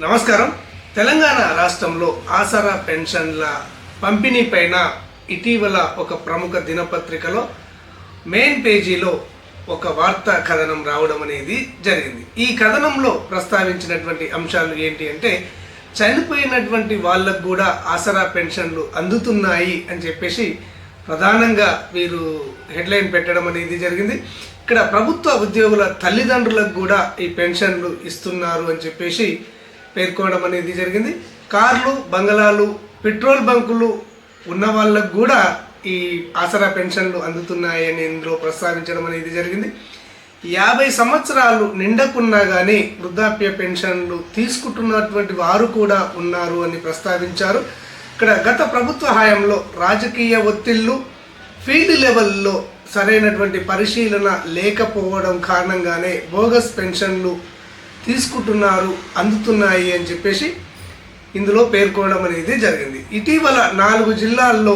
నమస్కారం. తెలంగాణ రాష్ట్రంలో ఆసరా పెన్షన్ల పంపిణీ పైన ఇటీవల ఒక ప్రముఖ దినపత్రికలో మెయిన్ పేజీలో ఒక వార్తా కథనం రావడం అనేది జరిగింది. ఈ కథనంలో ప్రస్తావించినటువంటి అంశాలు ఏంటి అంటే చనిపోయినటువంటి వాళ్ళకు కూడా ఆసరా పెన్షన్లు అందుతున్నాయి అని చెప్పేసి ప్రధానంగా వీరు హెడ్లైన్ పెట్టడం అనేది జరిగింది. ఇక్కడ ప్రభుత్వ ఉద్యోగుల తల్లిదండ్రులకు కూడా ఈ పెన్షన్లు ఇస్తున్నారు అని చెప్పేసి పేర్కోవడం అనేది జరిగింది. కార్లు బంగళాలు పెట్రోల్ బంకులు ఉన్న వాళ్ళకు కూడా ఈ ఆసరా పెన్షన్లు అందుతున్నాయి అని ఇందులో ప్రస్తావించడం అనేది జరిగింది. యాభై సంవత్సరాలు నిండకున్నా కానీ వృద్ధాప్య పెన్షన్లు తీసుకుంటున్నటువంటి వారు కూడా ఉన్నారు అని ప్రస్తావించారు. ఇక్కడ గత ప్రభుత్వ హయాంలో రాజకీయ ఒత్తిళ్ళు ఫీల్డ్ లెవెల్లో సరైనటువంటి పరిశీలన లేకపోవడం కారణంగానే బోగస్ పెన్షన్లు తీసుకుంటున్నారు అందుతున్నాయి అని చెప్పేసి ఇందులో పేర్కోవడం అనేది జరిగింది. ఇటీవల నాలుగు జిల్లాల్లో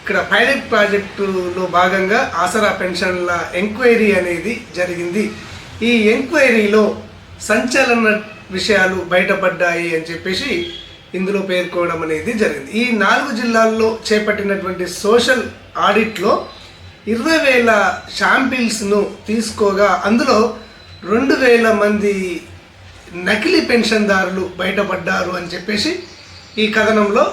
ఇక్కడ పైలట్ ప్రాజెక్టులో భాగంగా ఆసరా పెన్షన్ల ఎంక్వైరీ అనేది జరిగింది. ఈ ఎంక్వైరీలో సంచలన విషయాలు బయటపడ్డాయి అని చెప్పేసి ఇందులో పేర్కోవడం అనేది జరిగింది. ఈ నాలుగు జిల్లాల్లో చేపట్టినటువంటి సోషల్ ఆడిట్లో ఇరవై వేల షాంపిల్స్ను తీసుకోగా అందులో రెండు వేల మంది నకిలీ పెన్షన్దారులు బయటపడ్డారు అని చెప్పేసి ఈ కథనంలో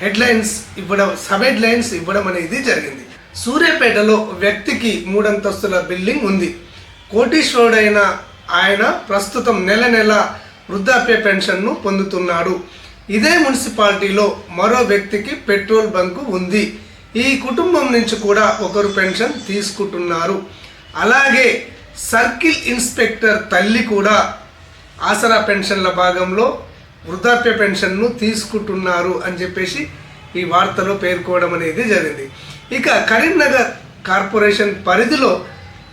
హెడ్లైన్స్ ఇవ్వడం సబ్ హెడ్లైన్స్ ఇవ్వడం అనేది జరిగింది. సూర్యాపేటలో వ్యక్తికి మూడంతస్తుల బిల్డింగ్ ఉంది. కోటీశ్వరుడైన ఆయన ప్రస్తుతం నెల నెల వృద్ధాప్య పెన్షన్ను పొందుతున్నాడు. ఇదే మున్సిపాలిటీలో మరో వ్యక్తికి పెట్రోల్ బంకు ఉంది. ఈ కుటుంబం నుంచి కూడా ఒకరు పెన్షన్ తీసుకుంటున్నారు. అలాగే సర్కిల్ ఇన్స్పెక్టర్ తల్లి కూడా ఆసరా పెన్షన్ల భాగంలో వృద్ధాప్య పెన్షన్ను తీసుకుంటున్నారు అని చెప్పేసి ఈ వార్తలో పేర్కోవడం అనేది జరిగింది. ఇక కరీంనగర్ కార్పొరేషన్ పరిధిలో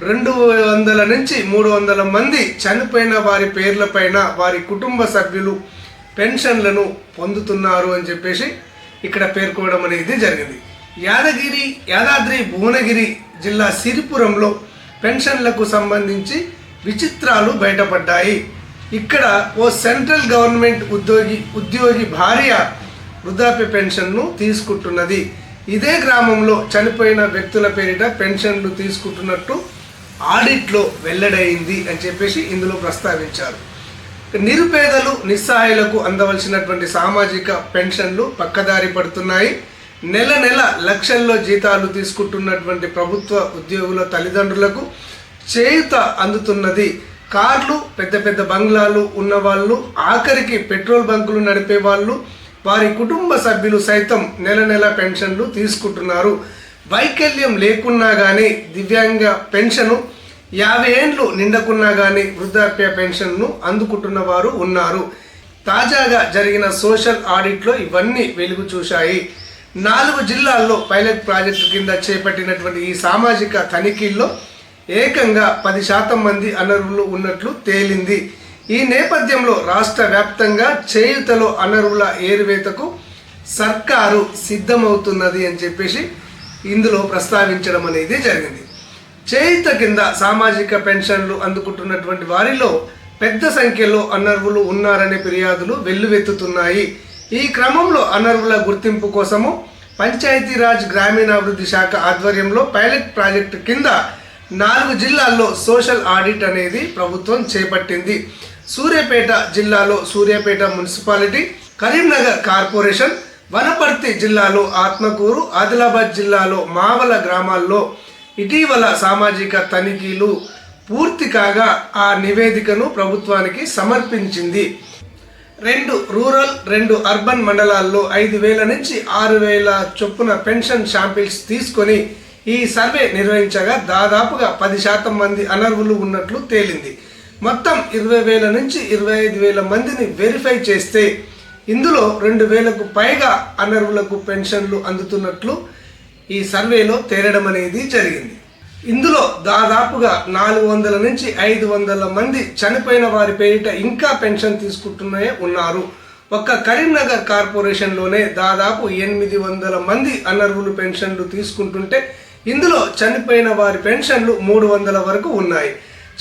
రెండు వందల నుంచి మూడు వందల మంది చనిపోయిన వారి పేర్లపైన వారి కుటుంబ సభ్యులు పెన్షన్లను పొందుతున్నారు అని చెప్పేసి ఇక్కడ పేర్కోవడం అనేది జరిగింది. యాదగిరి యాదాద్రి భువనగిరి జిల్లా సిరిపురంలో పెన్షన్లకు సంబంధించి విచిత్రాలు బయటపడ్డాయి. ఇక్కడ ఓ సెంట్రల్ గవర్నమెంట్ ఉద్యోగి ఉద్యోగి భార్య వృద్ధాప్య పెన్షన్ను తీసుకుంటున్నది. ఇదే గ్రామంలో చనిపోయిన వ్యక్తుల పేరిట పెన్షన్లు తీసుకుంటున్నట్టు ఆడిట్లో వెల్లడైంది అని చెప్పేసి ఇందులో ప్రస్తావించారు. నిరుపేదలు నిస్సహాయులకు అందవలసినటువంటి సామాజిక పెన్షన్లు పక్కదారి పడుతున్నాయి. నెల నెల లక్షల్లో జీతాలు తీసుకుంటున్నటువంటి ప్రభుత్వ ఉద్యోగుల తల్లిదండ్రులకు చేయుత అందుతున్నది. కార్లు పెద్ద పెద్ద బంగ్లాలు ఉన్నవాళ్ళు ఆఖరికి పెట్రోల్ బంకులు నడిపే వాళ్ళు వారి కుటుంబ సభ్యులు సైతం నెల నెల పెన్షన్లు తీసుకుంటున్నారు. వైకల్యం లేకున్నా కానీ దివ్యాంగ పెన్షను యాభై ఏండ్లు నిండకున్నా కానీ వృద్ధాప్య పెన్షన్ను అందుకుంటున్న వారు ఉన్నారు. తాజాగా జరిగిన సోషల్ ఆడిట్లో ఇవన్నీ వెలుగు చూశాయి. నాలుగు జిల్లాల్లో పైలట్ ప్రాజెక్టు కింద చేపట్టినటువంటి ఈ సామాజిక తనిఖీల్లో ఏకంగా పది శాతం మంది అనర్హులు ఉన్నట్లు తేలింది. ఈ నేపథ్యంలో రాష్ట్ర వ్యాప్తంగా చేయుతలో అనర్హుల ఏరువేతకు సర్కారు సిద్ధమవుతున్నది అని చెప్పేసి ఇందులో ప్రస్తావించడం అనేది జరిగింది. చేయుత కింద సామాజిక పెన్షన్లు అందుకుంటున్నటువంటి వారిలో పెద్ద సంఖ్యలో అనర్హులు ఉన్నారనే ఫిర్యాదులు వెల్లువెత్తుతున్నాయి. ఈ క్రమంలో అనర్హుల గుర్తింపు కోసము పంచాయతీరాజ్ గ్రామీణాభివృద్ధి శాఖ ఆధ్వర్యంలో పైలట్ ప్రాజెక్టు కింద నాలుగు జిల్లాల్లో సోషల్ ఆడిట్ అనేది ప్రభుత్వం చేపట్టింది. సూర్యాపేట జిల్లాలో సూర్యాపేట మున్సిపాలిటీ కరీంనగర్ కార్పొరేషన్ వనపర్తి జిల్లాలో ఆత్మకూరు ఆదిలాబాద్ జిల్లాలో మావల గ్రామాల్లో ఇటీవల సామాజిక తనిఖీలు పూర్తి కాగా ఆ నివేదికను ప్రభుత్వానికి సమర్పించింది. రెండు రూరల్ రెండు అర్బన్ మండలాల్లో ఐదు వేల నుంచి ఆరు వేల చొప్పున పెన్షన్ షాంపిల్స్ తీసుకొని ఈ సర్వే నిర్వహించగా దాదాపుగా పది శాతం మంది అనర్హులు ఉన్నట్లు తేలింది. మొత్తం ఇరవై వేల నుంచి ఇరవై ఐదు వేల మందిని వెరిఫై చేస్తే ఇందులో రెండు వేలకు పైగా అనర్హులకు పెన్షన్లు అందుతున్నట్లు ఈ సర్వేలో తేలడం అనేది జరిగింది. ఇందులో దాదాపుగా నాలుగు వందల నుంచి ఐదు వందల మంది చనిపోయిన వారి పేరిట ఇంకా పెన్షన్ తీసుకుంటూనే ఉన్నారు. ఒక్క కరీంనగర్ కార్పొరేషన్లోనే దాదాపు ఎనిమిది వందల మంది అనర్హులు పెన్షన్లు తీసుకుంటుంటే ఇందులో చనిపోయిన వారి పెన్షన్లు మూడు వందల వరకు ఉన్నాయి.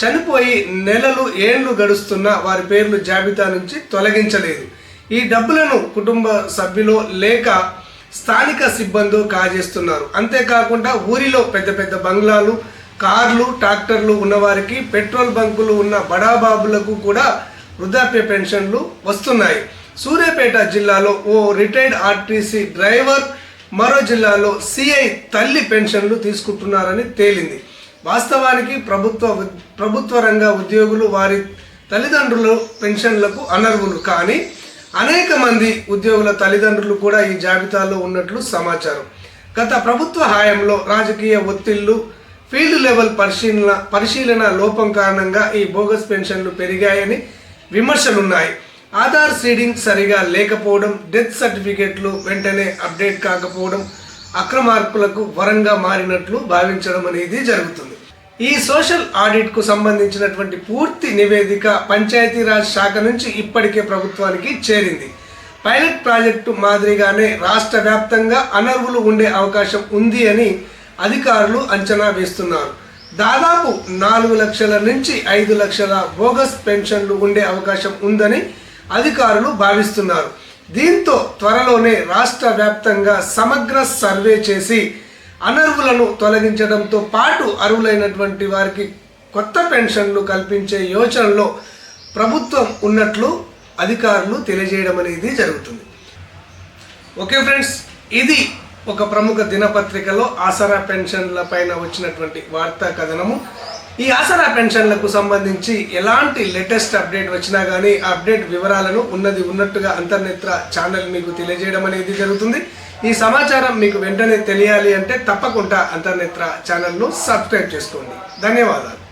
చనిపోయి నెలలు ఏండ్లు గడుస్తున్న వారి పేర్లు జాబితా నుంచి తొలగించలేదు. ఈ డబ్బులను కుటుంబ సభ్యులు లేక స్థానిక సిబ్బంది కాజేస్తున్నారు. అంతేకాకుండా ఊరిలో పెద్ద పెద్ద బంగ్లాలు కార్లు ట్రాక్టర్లు ఉన్నవారికి పెట్రోల్ బంకులు ఉన్న బడాబాబులకు కూడా వృద్ధాప్య పెన్షన్లు వస్తున్నాయి. సూర్యాపేట జిల్లాలో ఓ రిటైర్డ్ ఆర్టీసీ డ్రైవర్ మరో జిల్లాలో సిఐ తల్లి పెన్షన్లు తీసుకుంటున్నారని తేలింది. వాస్తవానికి ప్రభుత్వ ప్రభుత్వ రంగ ఉద్యోగులు వారి తల్లిదండ్రుల పెన్షన్లకు అనర్హులు. కానీ అనేక మంది ఉద్యోగుల తల్లిదండ్రులు కూడా ఈ జాబితాలో ఉన్నట్లు సమాచారం. గత ప్రభుత్వ హయాంలో రాజకీయ ఒత్తిళ్ళు ఫీల్డ్ లెవెల్ పరిశీలన పరిశీలన లోపం కారణంగా ఈ బోగస్ పెన్షన్లు పెరిగాయని విమర్శలున్నాయి. ఆధార్ సీడింగ్ సరిగా లేకపోవడం డెత్ సర్టిఫికెట్లు వెంటనే అప్డేట్ కాకపోవడం అక్రమార్కులకు వరంగా మారినట్లు భావించడం అనేది జరుగుతుంది. ఈ సోషల్ ఆడిట్కు సంబంధించినటువంటి పూర్తి నివేదిక పంచాయతీరాజ్ శాఖ నుంచి ఇప్పటికే ప్రభుత్వానికి చేరింది. పైలట్ ప్రాజెక్టు మాదిరిగానే రాష్ట్ర వ్యాప్తంగా అనర్హులు ఉండే అవకాశం ఉంది అని అధికారులు అంచనా వేస్తున్నారు. దాదాపు నాలుగు లక్షల నుంచి ఐదు లక్షల బోగస్ పెన్షన్లు ఉండే అవకాశం ఉందని అధికారులు భావిస్తున్నారు. దీంతో త్వరలోనే రాష్ట్ర వ్యాప్తంగా సమగ్ర సర్వే చేసి అనర్వులను తొలగించడంతో పాటు అర్హులైనటువంటి వారికి కొత్త పెన్షన్లు కల్పించే యోచనలో ప్రభుత్వం ఉన్నట్లు అధికారులు తెలియజేయడం అనేది జరుగుతుంది. ఓకే ఫ్రెండ్స్ ఇది ఒక ప్రముఖ దినపత్రికలో ఆసరా పెన్షన్ల పైన వచ్చినటువంటి వార్తా కథనము. ఈ ఆసరా పెన్షన్లకు సంబంధించి ఎలాంటి లేటెస్ట్ అప్డేట్ వచ్చినా కానీ ఆ అప్డేట్ వివరాలను ఉన్నది ఉన్నట్టుగా అంతర్నేత్ర ఛానల్ మీకు తెలియజేయడం అనేది జరుగుతుంది. ఈ సమాచారం మీకు వెంటనే తెలియాలి అంటే తప్పకుండా అంతర్నేత్ర ఛానల్ను సబ్స్క్రైబ్ చేసుకోండి. ధన్యవాదాలు.